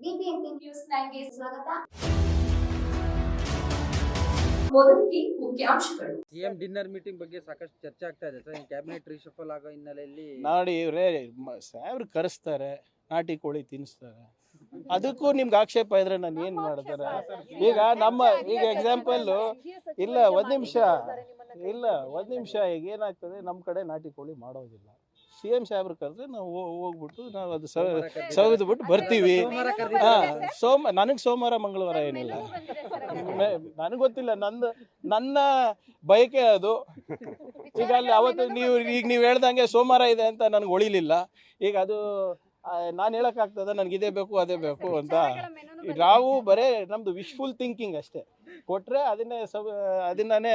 BBMP news ನೈನ್ಗೆ ಸ್ವಾಗತ ಮುಖ್ಯಾಂಶಗಳು CM dinner meeting ಬಗ್ಗೆ ಸಾಕಷ್ಟು ಚರ್ಚೆ ಆಗ್ತಾ ಇದೆ ಸರ್ ಕ್ಯಾಬಿನೆಟ್ ರಿಶಫಲ್ ಆಗೋ ಹಿನ್ನೆಲೆಯಲ್ಲಿ ನಾಡಿ ಇವರೇ ಸಾವ್ರು ಕರೆಸ್ತಾರೆ ನಾಟಿ ಕೋಳಿ ತಿನ್ನಿಸ್ತಾರೆ ಅದಕ್ಕೂ ನಿಮ್ಗೆ ಆಕ್ಷೇಪ ಇದ್ರೆ ನಾನು ಏನು ಮಾಡ್ತಾರೆ ಈಗ ನಮ್ಮ ಈಗ ಎಕ್ಸಾಂಪಲ್ಲು ಇಲ್ಲ ಒಂದು ನಿಮಿಷ ಇಲ್ಲ ಒಂದು ನಿಮಿಷ ಈಗ ಏನಾಗ್ತದೆ ನಮ್ಮ ಕಡೆ ನಾಟಿ ಕೋಳಿ ಮಾಡೋದಿಲ್ಲ ಸಿ ಎಂ ಸಾಹೇಬ್ರು ಕರೆದ್ರೆ ನಾವು ಹೋಗ್ಬಿಟ್ಟು ನಾವು ಅದು ಸವಿದು. ಬಿಟ್ಟು ಬರ್ತೀವಿ. ಹಾ ಸೋಮ ನನಗೆ ಸೋಮವಾರ ಮಂಗಳವಾರ ಏನಿಲ್ಲ. ನನಗೆ ಗೊತ್ತಿಲ್ಲ ನಂದು ನನ್ನ ಬಯಕೆ ಅದು. ಈಗ ಅಲ್ಲಿ ಅವತ್ತು ನೀವು ಈಗ ನೀವು ಹೇಳ್ದಂಗೆ ಸೋಮವಾರ ಇದೆ ಅಂತ ನನಗೆ ಒಳಿಲಿಲ್ಲ. ಈಗ ಅದು ನಾನು ಹೇಳೋಕ್ಕಾಗ್ತದ ನನಗೆ ಇದೇ ಬೇಕು ಅದೇ ಬೇಕು ಅಂತ. ನಾವು ಬರೇ ನಮ್ದು ವಿಶ್ಫುಲ್ ಥಿಂಕಿಂಗ್ ಅಷ್ಟೇ. ಕೊಟ್ಟರೆ ಅದನ್ನೇ ಸಬ್ ಅದನ್ನೇ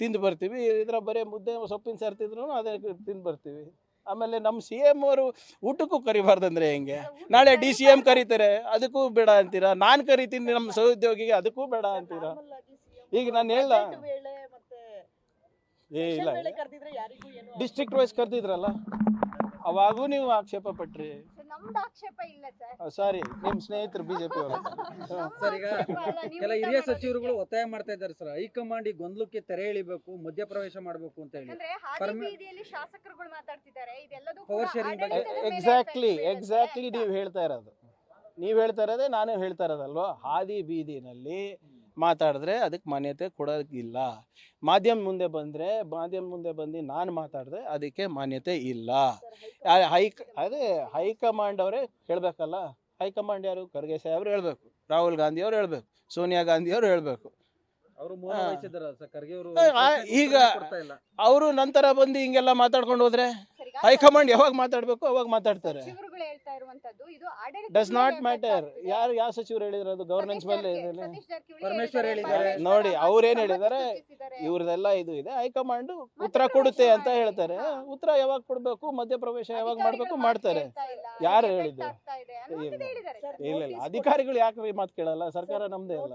ತಿಂದು ಬರ್ತೀವಿ. ಇದ್ರ ಬರೀ ಮುದ್ದೆ ಸೊಪ್ಪಿನ ಸಾರು ತಿಂದ್ರು ಅದೇ ತಿಂದು ಬರ್ತೀವಿ. ಆಮೇಲೆ ನಮ್ಮ ಸಿ ಎಂ ಅವರು ಊಟಕ್ಕೂ ಕರಿಬಾರ್ದಂದ್ರೆ ಹೆಂಗೆ? ನಾಳೆ ಡಿ ಸಿ ಎಂ ಕರೀತಾರೆ ಅದಕ್ಕೂ ಬೇಡ ಅಂತೀರಾ? ನಾನು ಕರಿತೀನಿ ನಮ್ಮ ಸಹೋದ್ಯೋಗಿಗೆ ಅದಕ್ಕೂ ಬೇಡ ಅಂತೀರಾ? ಈಗ ನಾನು ಹೇಳ ಏ ಇಲ್ಲ. ಡಿಸ್ಟ್ರಿಕ್ಟ್ ವೈಸ್ ಕರೆದಿದ್ರಲ್ಲ? ಅವಾಗೂ ನೀವು ಆಕ್ಷೇಪ ಪಟ್ರಿ. ನಮ್ದು ಆಕ್ಷೇಪ ಇಲ್ಲ ಸರ್. ಸಾರಿ ನಿಮ್ಮ ಸ್ನೇಹಿತರು ಬಿಜೆಪಿ ಅವರು. ಸರ್ ಈಗ ಕೆಲ ಹಿರಿಯ ಸಚಿವರುಗಳು ಒತ್ತಾಯ ಮಾಡ್ತಾ ಇದ್ದಾರೆ ಸರ್. ಹೈಕಮಾಂಡ್ ಈ ಗೊಂದಲಕ್ಕೆ ತೆರೆ ಎಳಿಬೇಕು ಮಧ್ಯಪ್ರವೇಶ ಮಾಡಬೇಕು ಅಂತ ಹೇಳಿ. ಅಂದ್ರೆ ಹಾದಿ ಪರ್ಮ- ಬೀದಿಯಲ್ಲಿ ಶಾಸಕರುಗಳು ಮಾತಾಡ್ತಿದ್ದಾರೆ. ಇದೆಲ್ಲದೂ ಬಗ್ಗೆ- ಆಡಳಿತದ ಮೇಲೆ ಎಕ್ಸಾಕ್ಟ್ಲಿ effect ಎಕ್ಸಾಕ್ಟ್ಲಿ. ನೀವು ಹೇಳ್ತಾ ಇರೋದು. ನೀವು ಹೇಳ್ತಾ ಇರೋದೇ ನಾನು ಹೇಳ್ತಾ ಇರೋದಲ್ವಾ? ಹಾದಿ ಬೀದಿನಲ್ಲಿ ಮಾತಾಡಿದ್ರೆ ಅದಕ್ಕೆ ಮಾನ್ಯತೆ ಕೊಡೋದಿಲ್ಲ. ಮಾಧ್ಯಮ ಮುಂದೆ ಬಂದರೆ ಮಾಧ್ಯಮ ಮುಂದೆ ಬಂದು ನಾನು ಮಾತಾಡಿದ್ರೆ ಅದಕ್ಕೆ ಮಾನ್ಯತೆ ಇಲ್ಲ. ಹೈಕ್ ಅದೇ ಹೈಕಮಾಂಡ್ ಅವರೇ ಹೇಳಬೇಕಲ್ಲ? ಹೈಕಮಾಂಡ್ ಯಾರು? ಖರ್ಗೆ ಸಾಹೇಬ್ರು ಹೇಳಬೇಕು. ರಾಹುಲ್ ಗಾಂಧಿ ಅವರು ಹೇಳಬೇಕು. ಸೋನಿಯಾ ಗಾಂಧಿ ಅವರು ಹೇಳಬೇಕು. ಈಗ- ಅವರು ನಂತರ ಬಂದು ಹಿಂಗೆಲ್ಲ ಮಾತಾಡ್ಕೊಂಡು ಹೋದ್ರೆ? ಹೈಕಮಾಂಡ್ ಯಾವಾಗ ಮಾತಾಡಬೇಕು ಅವಾಗ ಮಾತಾಡ್ತಾರೆ. ಸಚಿವರುಗಳು ಹೇಳ್ತಾ ಇರುವಂತದ್ದು ಇದು ಆಡಳಿತದ ಡಸ್ ನಾಟ್ ಮ್ಯಾಟರ್. ಯಾರು ಯಾವ ಸಚಿವರು ಹೇಳಿದ್ರು ಅದು ಗವರ್ನೆನ್ಸ್ ಮೇಲೆ ಇದೆ ಸತೀಶ್ ಜಾರಕಿಹೊಳಿ ಪರಮೇಶ್ವರ್ ಹೇಳಿದ್ದಾರೆ. ನೋಡಿ, ಅವ್ರೇನ್ ಹೇಳಿದ್ದಾರೆ? ಇವ್ರದೆಲ್ಲ ಇದು ಇದೆ. ಹೈಕಮಾಂಡ್ ಉತ್ತರ ಕೊಡುತ್ತೆ ಅಂತ ಹೇಳ್ತಾರೆ. ಉತ್ತರ ಯಾವಾಗ ಕೊಡ್ಬೇಕು ಮಧ್ಯಪ್ರವೇಶ ಯಾವಾಗ ಮಾಡ್ಬೇಕು ಮಾಡ್ತಾರೆ. ಯಾರು ಹೇಳಿದ್ದು? ಇಲ್ಲ. ಇಲ್ಲ ಇಲ್ಲ. ಅಧಿಕಾರಿಗಳು ಯಾಕೆ ಮಾತು ಕೇಳಲ್ಲ? ಸರ್ಕಾರ ನಮ್ದೇ ಅಲ್ಲ.